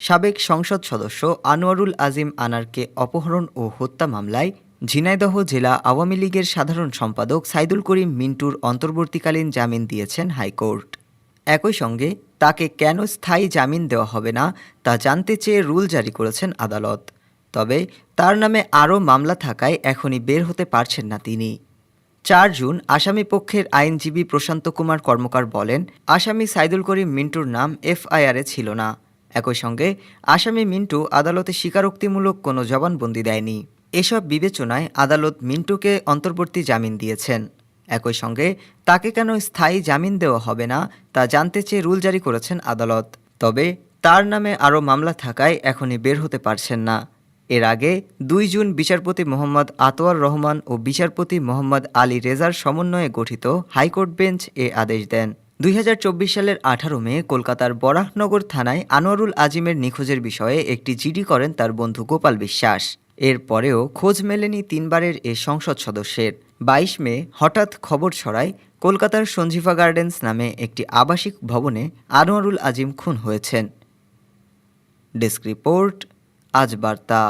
সাবেক সংসদ সদস্য আনোয়ারুল আজিম আনারকে অপহরণ ও হত্যা মামলায় ঝিনাইদহ জেলা আওয়ামী লীগের সাধারণ সম্পাদক সাইদুল করিম মিন্টুর অন্তর্বর্তীকালীন জামিন দিয়েছেন হাইকোর্ট। একই সঙ্গে তাকে কেন স্থায়ী জামিন দেওয়া হবে না তা জানতে চেয়ে রুল জারি করেছেন আদালত। তবে তার নামে আরও মামলা থাকায় এখনই বের হতে পারছেন না তিনি। চার জুন আসামি পক্ষের আইনজীবী প্রশান্ত কুমার কর্মকার বলেন, আসামি সাইদুল করিম মিন্টুর নাম এফআইআরে ছিল না। একই সঙ্গে আসামি মিন্টু আদালতে স্বীকারোক্তিমূলক কোনো জবানবন্দি দেয়নি। এসব বিবেচনায় আদালত মিন্টুকে অন্তর্বর্তী জামিন দিয়েছেন। একই সঙ্গে তাকে কেন স্থায়ী জামিন দেওয়া হবে না তা জানতে চেয়ে রুল জারি করেছেন আদালত। তবে তার নামে আরও মামলা থাকায় এখনই বের হতে পারছেন না। এর আগে দুই জুন বিচারপতি মোহাম্মদ আতোয়ার রহমান ও বিচারপতি মোহাম্মদ আলী রেজার সমন্বয়ে গঠিত হাইকোর্ট বেঞ্চ এ আদেশ দেন। দুই হাজার চব্বিশ সালের আঠারো মে কলকাতার বরাহনগর থানায় আনোয়ারুল আজিমের নিখোঁজের বিষয়ে একটি জিডি করেন তার বন্ধু গোপাল বিশ্বাস। এর পরেও খোঁজ মেলেনি তিনবারের এ সংসদ সদস্যের। বাইশ মে হঠাৎ খবর ছড়ায় কলকাতার সঞ্জীভা গার্ডেন্স নামে একটি আবাসিক ভবনে আনোয়ারুল আজিম খুন হয়েছেন। ডেস্ক রিপোর্ট, আজ বার্তা।